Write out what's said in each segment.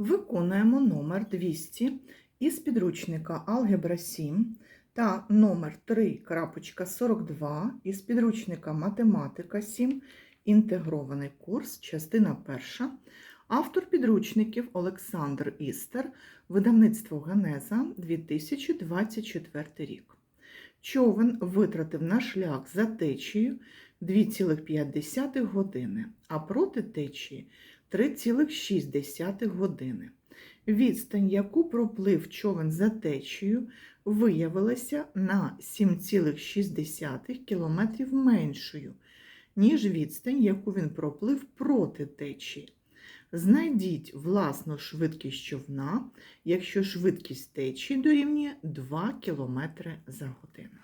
Виконуємо номер 200 із підручника Алгебра 7 та номер 3.42 із підручника Математика 7, інтегрований курс, частина 1. Автор підручників Олександр Істер, видавництво Генеза 2024 рік. Човен витратив на шлях за течією 2,5 години, а проти течії 3,6 години. Відстань, яку проплив човен за течією, виявилася на 7,6 км меншою, ніж відстань, яку він проплив проти течії. Знайдіть власну швидкість човна, якщо швидкість течії дорівнює 2 км за годину.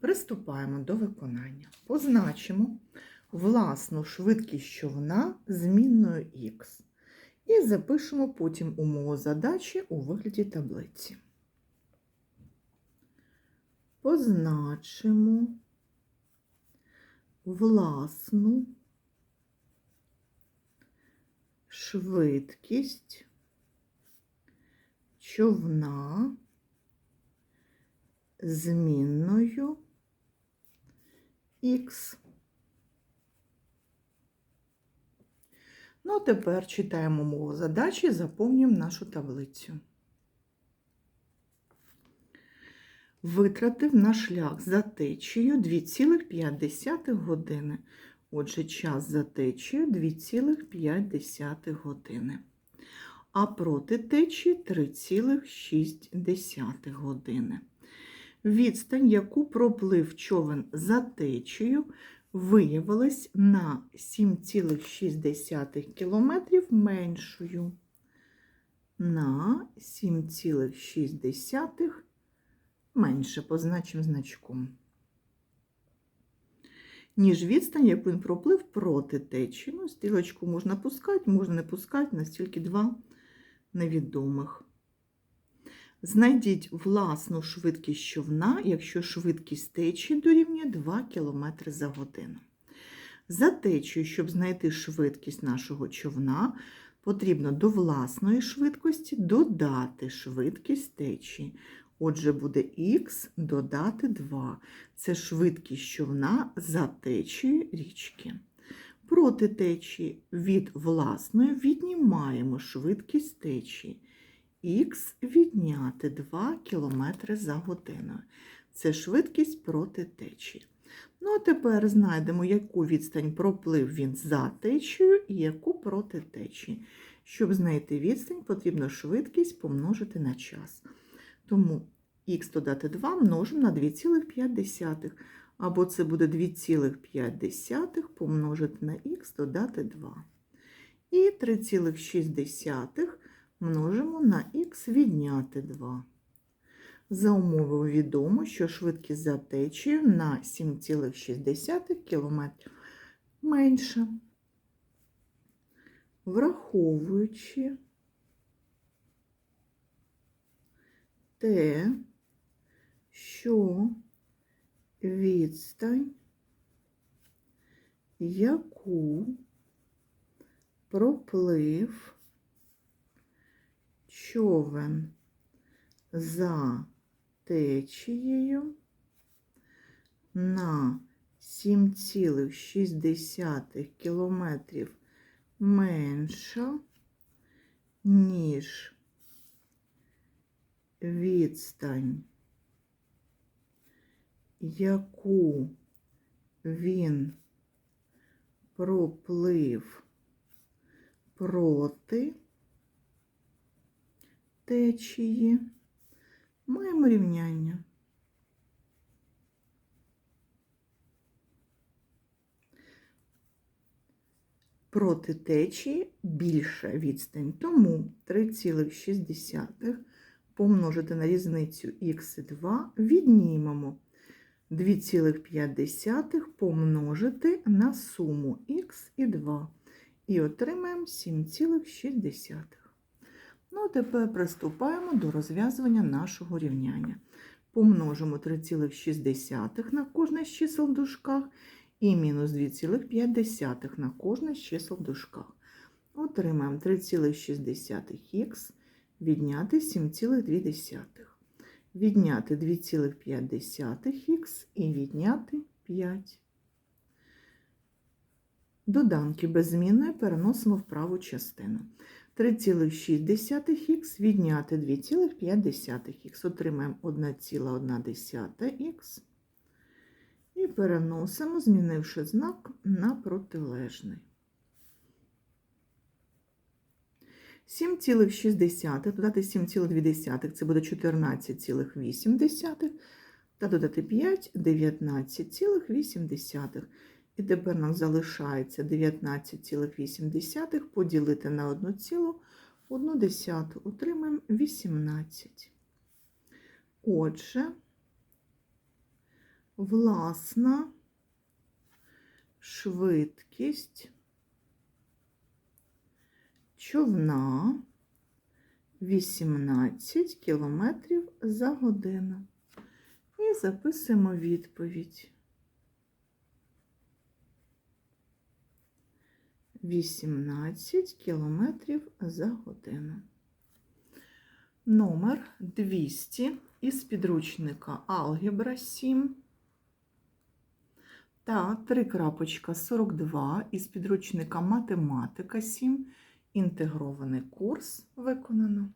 Приступаємо до виконання. Позначимо власну швидкість човна змінною х. І запишемо потім умову задачі у вигляді таблиці. Позначимо власну швидкість човна змінною х. Ну, а тепер читаємо мову задачі заповнюємо нашу таблицю. Витратив на шлях за течією 2,5 години. Отже, час за течією 2,5 години. А проти течії 3,6 години. Відстань, яку проплив човен за течією, виявилась на 7,6 км меншою. На 7,6 менше позначимо значком. Ніж відстань, яку він проплив проти течії. Ну, стрілочку можна пускати, можна не пускати, настільки два невідомих. Знайдіть власну швидкість човна, якщо швидкість течії дорівнює 2 км за годину. За течією, щоб знайти швидкість нашого човна, потрібно до власної швидкості додати швидкість течії. Отже, буде х додати 2. Це швидкість човна за течією річки. Проти течії від власної віднімаємо швидкість течії. Х відняти 2 км за годину. Це швидкість проти течії. Ну, а тепер знайдемо, яку відстань проплив він за течією і яку проти течії. Щоб знайти відстань, потрібно швидкість помножити на час. Тому х додати 2 множимо на 2,5. Або це буде 2,5 помножити на х додати 2. І 3,6 множимо на х відняти 2. За умовою відомо, що швидкість за на 7,6 км менша. Враховуючи те, що відстань, яку проплив човен за течією на 7,6 кілометрів менша, ніж відстань, яку він проплив проти течії, маємо рівняння. Проти течії більша відстань, тому 3,6 помножити на різницю х2 віднімемо 2,5 помножити на суму х і 2 і отримаємо 7,6. Ну, а тепер приступаємо до розв'язування нашого рівняння. Помножимо 3,6 на кожне з чисел в дужках і мінус 2,5 на кожне з чисел в дужках. Отримаємо 3,6х відняти 7,2. Відняти 2,5х і відняти 5. Доданки без змінної переносимо в праву частину. 3,6х відняти 2,5х. Отримаємо 1,1х. І переносимо, змінивши знак на протилежний. 7,6 додати 7,2 це буде 14,8 та додати 5 19,8. І тепер нам залишається 19,8 поділити на 1,1. Отримаємо 18. Отже, власна швидкість човна 18 км за годину. І записуємо відповідь. 18 км за годину. Номер 200 із підручника Алгебра 7 та 3.42 із підручника Математика 7. Інтегрований курс виконано.